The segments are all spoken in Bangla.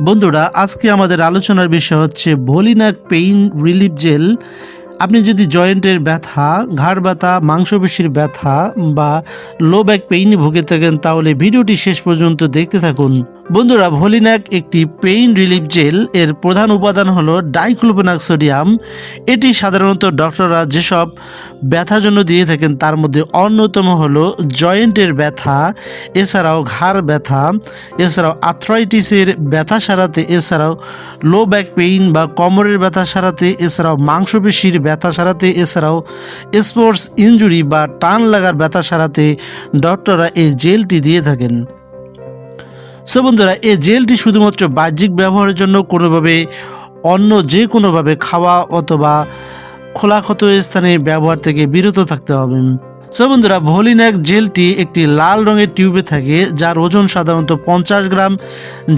বন্ধুরা, আজকে আমাদের আলোচনার বিষয় হচ্ছে ভলিনাক পেইন রিলিফ জেল। আপনি যদি জয়েন্টের ব্যথা, ঘাড় ব্যথা, মাংসপেশির ব্যথা বা লো ব্যাক পেইনে ভুগে থাকেন, তাহলে ভিডিওটি শেষ পর্যন্ত দেখতে থাকুন। বন্ধুরা, ভলিনাক একটি পেইন রিলিফ জেল, এর প্রধান উপাদান হল ডাইক্লোপেনাক সোডিয়াম। এটি সাধারণত ডক্টররা যেসব ব্যথার জন্য দিয়ে থাকেন, তার মধ্যে অন্যতম হলো জয়েন্টের ব্যথা, এছাড়াও ঘাড় ব্যথা, এছাড়াও আর্থ্রাইটিসের ব্যথা সারাতে, এছাড়াও লো ব্যাক পেইন বা কোমরের ব্যথা সারাতে, এছাড়াও মাংসপেশির ব্যথা সারাতে, এছাড়াও স্পোর্টস ইনজুরি বা টান লাগার ব্যথা সারাতে ডক্টররা এই জেলটি দিয়ে থাকেন। সো বন্ধুরা এই জেলটি শুধুমাত্র বাহ্যিক ব্যবহারের জন্য কোনোভাবে অন্য যে কোনোভাবে খাওয়া অথবা খোলাক্ষত স্থানে ব্যবহার থেকে বিরত থাকতে হবে। সো বন্ধুরা, ভলিনাক জেলটি একটি লাল রঙের টিউবে থাকে, যার ওজন সাধারণত পঞ্চাশ গ্রাম।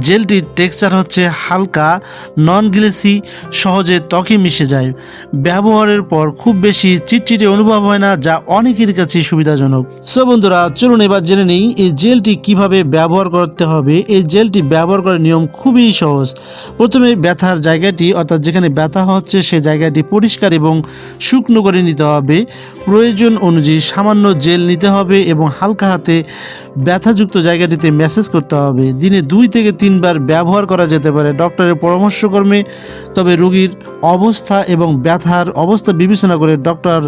জেলটির টেক্সচার হচ্ছে হালকা নন গ্লেসি সহজে ত্বকে মিশে যায়। ব্যবহারের পর খুব বেশি চিটচিটে অনুভব হয় না, যা অনেকের কাছে সুবিধাজনক। সো বন্ধুরা, চলুন এবার জেনে নেই, এই জেলটি কীভাবে ব্যবহার করতে হবে? এই জেলটি ব্যবহার করার নিয়ম খুবই সহজ। প্রথমে ব্যথার জায়গাটি, অর্থাৎ যেখানে ব্যথা হচ্ছে, সে জায়গাটি পরিষ্কার এবং শুকনো করে নিতে হবে। প্রয়োজন অনুযায়ী সামান্য জেল নিতে হবে এবং হালকা হাতে ব্যথাযুক্ত জায়গাটিতে ম্যাসেজ করতে হবে। দিনে দুই থেকে তিনবার ব্যবহার করা যেতে পারে। ডক্টরের পরামর্শক্রমে, তবে রোগীর অবস্থা এবং ব্যথার অবস্থা বিবেচনা করে ডক্টর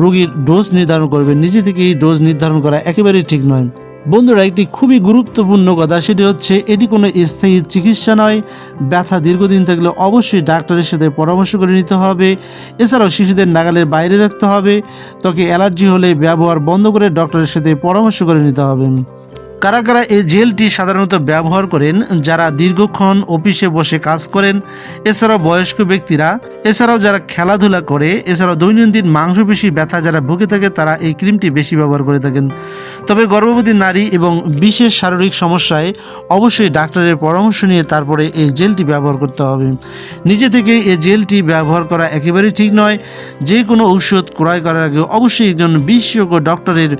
রোগীর ডোজ নির্ধারণ করবে নিজে থেকেই ডোজ নির্ধারণ করা একেবারেই ঠিক নয়। বন্ধুরা, একটি খুবই গুরুত্বপূর্ণ কথা, সেটি হচ্ছে এটি কোনো স্থায়ী চিকিৎসা নয়। ব্যথা দীর্ঘদিন থাকলে অবশ্যই ডাক্তারের সাথে পরামর্শ করে নিতে হবে। এছাড়াও শিশুদের নাগালের বাইরে রাখতে হবে। ত্বকে অ্যালার্জি হলে ব্যবহার বন্ধ করে ডক্টরের সাথে পরামর্শ করে নিতে হবে। কারা কারা এই জেলটি সাধারণত ব্যবহার করেন যারা দীর্ঘক্ষণ অফিসে বসে কাজ করেন। এছাড়াও বয়স্ক ব্যক্তিরা, এছাড়াও যারা খেলাধুলা করে, এছাড়াও দৈনন্দিন মাংসপেশি ব্যথা যারা ভুগে থাকে, তারা এই ক্রিমটি বেশি ব্যবহার করে থাকেন। তবে গর্ভবতী নারী এবং বিশেষ শারীরিক সমস্যায় অবশ্যই ডাক্তারের পরামর্শ নিয়ে তারপরে এই জেলটি ব্যবহার করতে হবে। নিজে থেকে এই জেলটি ব্যবহার করা একেবারেই ঠিক নয়। যে কোনো ঔষধ ক্রয় করার আগে অবশ্যই একজন বিশেষজ্ঞ ডক্টরের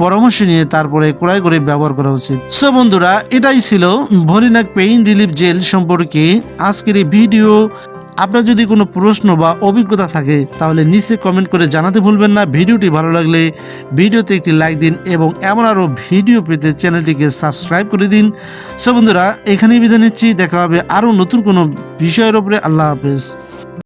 পরামর্শ নিয়ে তারপরে ক্রয় করে ব্যবহার করা উচিত। সো বন্ধুরা, এটাই ছিল ভরিনাক পেইন রিলিফ জেল সম্পর্কে আজকের এই ভিডিও। আপনার যদি কোনো প্রশ্ন বা অভিজ্ঞতা থাকে, তাহলে নিচে কমেন্ট করে জানাতে ভুলবেন না। ভিডিওটি ভালো লাগলে ভিডিওতে একটি লাইক দিন এবং এমন আরও ভিডিও পেতে চ্যানেলটিকে সাবস্ক্রাইব করে দিন। সো বন্ধুরা, এখানেই বিদায় নিচ্ছি। দেখা হবে আরও নতুন কোনো বিষয়ের উপরে। আল্লাহ হাফেজ।